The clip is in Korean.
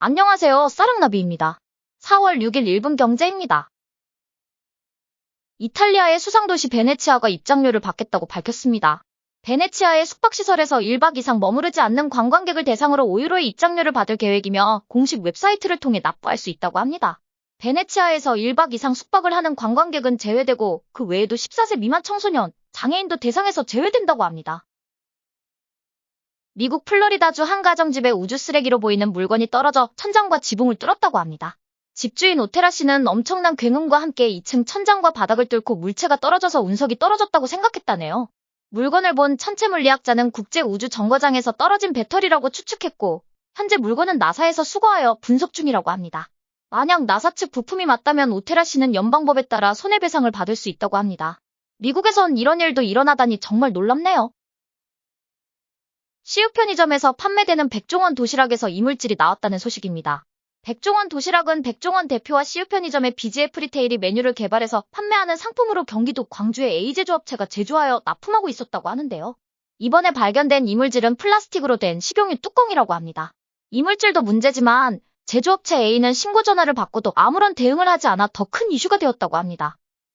안녕하세요. 사랑나비입니다. 4월 6일 1분 경제입니다. 이탈리아의 수상도시 베네치아가 입장료를 받겠다고 밝혔습니다. 베네치아의 숙박시설에서 1박 이상 머무르지 않는 관광객을 대상으로 5유로의 입장료를 받을 계획이며 공식 웹사이트를 통해 납부할 수 있다고 합니다. 베네치아에서 1박 이상 숙박을 하는 관광객은 제외되고 그 외에도 14세 미만 청소년, 장애인도 대상에서 제외된다고 합니다. 미국 플로리다주 한 가정집에 우주 쓰레기로 보이는 물건이 떨어져 천장과 지붕을 뚫었다고 합니다. 집주인 오테라 씨는 엄청난 굉음과 함께 2층 천장과 바닥을 뚫고 물체가 떨어져서 운석이 떨어졌다고 생각했다네요. 물건을 본 천체물리학자는 국제 우주 정거장에서 떨어진 배터리라고 추측했고, 현재 물건은 나사에서 수거하여 분석 중이라고 합니다. 만약 나사 측 부품이 맞다면 오테라 씨는 연방법에 따라 손해배상을 받을 수 있다고 합니다. 미국에선 이런 일도 일어나다니 정말 놀랍네요. CU 편의점에서 판매되는 백종원 도시락에서 이물질이 나왔다는 소식입니다. 백종원 도시락은 백종원 대표와 CU 편의점의 BGF 리테일이 메뉴를 개발해서 판매하는 상품으로 경기도 광주의 A제조업체가 제조하여 납품하고 있었다고 하는데요. 이번에 발견된 이물질은 플라스틱으로 된 식용유 뚜껑이라고 합니다. 이물질도 문제지만 제조업체 A는 신고 전화를 받고도 아무런 대응을 하지 않아 더 큰 이슈가 되었다고 합니다.